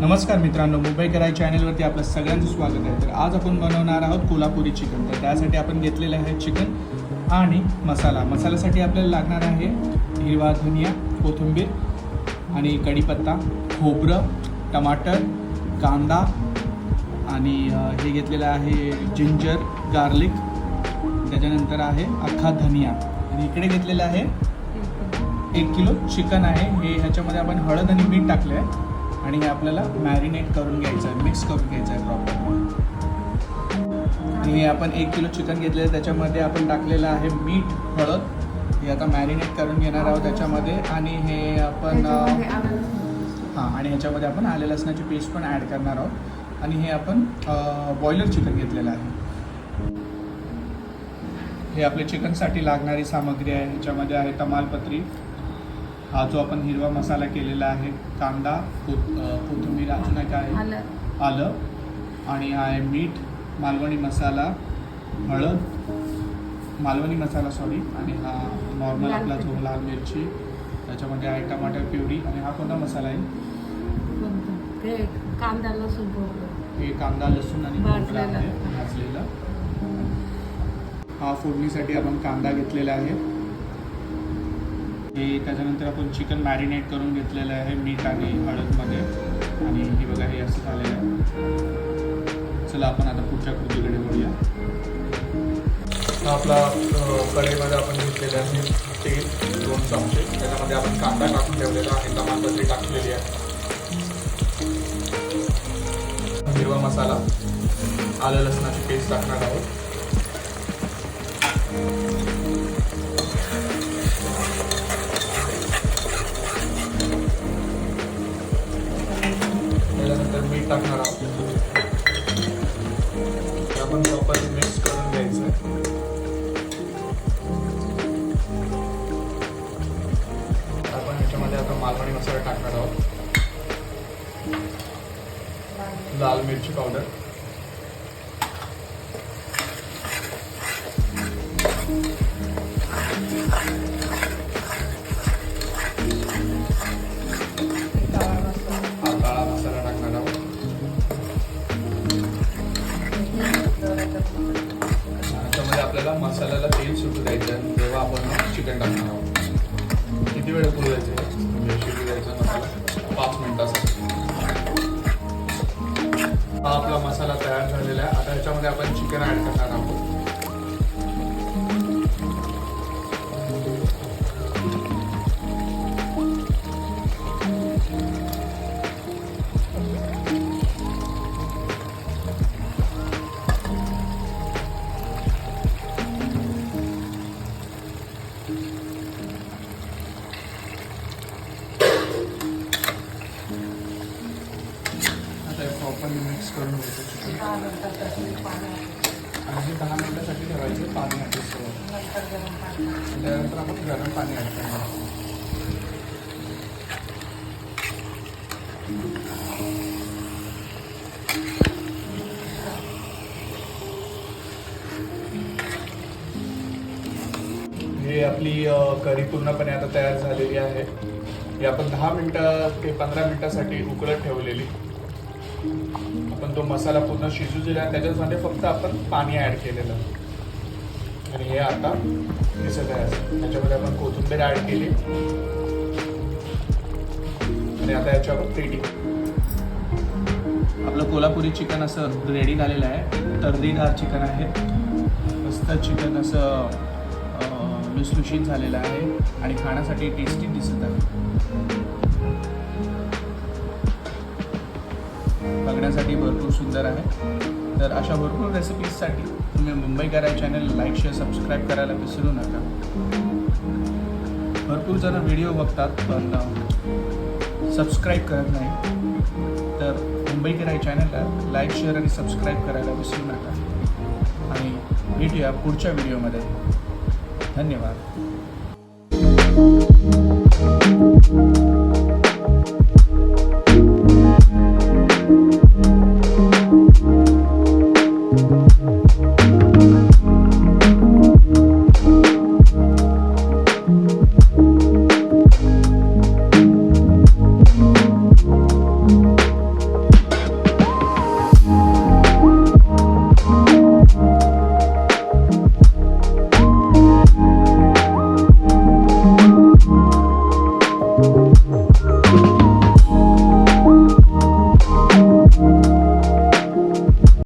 नमस्कार मित्रांनो मुंबई कराय चॅनलवरती आपलं सगळ्यांचं स्वागत आहे. तर आज आपण बनवणार आहोत कोल्हापुरी चिकन. तर त्यासाठी आपण घेतलेलं आहे चिकन आणि मसाला. मसाल्यासाठी आपल्याला लागणार आहे हिरवा धनिया कोथिंबीर आणि कढीपत्ता खोबरं टमाटर कांदा आणि हे घेतलेलं आहे जिंजर गार्लिक. त्याच्यानंतर आहे अख्खा धनिया. आणि इकडे घेतलेलं आहे एक किलो चिकन आहे. हे ह्याच्यामध्ये आपण हळद आणि मीठ टाकलं आहे आणि हे आपल्याला मॅरिनेट करून घ्यायचं आहे मिक्स करून घ्यायचं आहे प्रॉपर आणि हे आपण एक किलो चिकन घेतलेलं आहे त्याच्यामध्ये आपण टाकलेलं आहे मीठ हळद. हे आता मॅरिनेट करून घेणार आहोत त्याच्यामध्ये. आणि हे आपण हां आणि ह्याच्यामध्ये आपण आले लसणाची पेस्ट पण ॲड करणार आहोत. आणि हे आपण बॉयलर चिकन घेतलेलं आहे. हे आपले चिकनसाठी लागणारी सामग्री आहे. ह्याच्यामध्ये आहे तमालपत्री. हा जो आपण हिरवा मसाला केलेला आहे कांदा कोथिंबीर अजून आहे. आलं. आलं. आणि हा आहे मीठ मालवणी मसाला हळद मालवणी मसाला सॉरी आणि हा नॉर्मल आपला जो. लाल मिरची त्याच्यामध्ये आहे टमाटर प्युरी. आणि हा कोणता मसाला आहे? कांदा लसूण. हे कांदा लसूण आणि भाजलेलं. हा फोडणीसाठी आपण कांदा घेतलेला आहे. हे त्याच्यानंतर आपण चिकन मॅरिनेट करून घेतलेलं आहे मीठ आणि हळदमध्ये. आणि हे बघा हे असं झालेलं आहे. चला आपण आता पुढच्या कृतीकडे वळूया. आपला अ, कढईमध्ये आपण घेतलेलं आहे तेल दोन चमचे. त्याच्यामध्ये आपण कांदा टाकून ठेवलेला आहे तमालपत्री टाकलेली आहे. हिरवा मसाला आलं लसणाची पेस्ट टाकणार आहोत. मीठ टाकणार आहोत. आपण प्रॉपरली मिक्स करून घ्यायचं आहे. आपण याच्यामध्ये आता मालवणी मसाला टाकणार आहोत. लाल मिरची पावडर. मसाल्याला तेल सुटू द्यायचं तेव्हा आपण चिकन टाकणार आहोत. किती वेळ करू द्यायचं म्हणजे शिजू द्यायचं मसाला? पाच मिनिटासाठी हा आपला मसाला तयार झालेला आहे. आता ह्याच्यामध्ये आपण चिकन ॲड करणार आहोत. करून घ्यायचं दहा मिनटासाठी आणि दहा ठेवायचं पाणी ॲडजस्ट करायचं त्यानंतर आपण गरम पाणी ॲड करणार हे आपली करी पूर्णपणे आता तयार झालेली आहे. ही आपण दहा मिनटं ते पंधरा मिनटासाठी उकळत ठेवलेली. आपण तो मसाला पूर्ण शिजू दिला आणि त्याच्यामध्ये फक्त आपण पाणी ॲड केलेलं. आणि हे आता हे सगळं आहे त्याच्यामध्ये आपण कोथिंबीर ॲड केली. आणि आता याच्यावर पेटी आपलं कोल्हापुरी चिकन असं रेडी झालेलं आहे. तर्दीदार चिकन आहे. मस्त चिकन असं लुसलुशीत झालेलं आहे. आणि खाण्यासाठी टेस्टी दिसत आहे. बघण्यासाठी भरपूर सुंदर आहे. तर अशा भरपूर रेसिपीजसाठी तुम्ही मुंबई कराय चॅनल लाईक शेअर सबस्क्राईब करायला विसरू नका. भरपूर जण व्हिडिओ बघतात पण सबस्क्राईब करत नाही. तर मुंबई कराय चॅनलला लाईक शेअर आणि सबस्क्राईब करायला विसरू नका. आणि भेटूया पुढच्या व्हिडिओमध्ये धन्यवाद.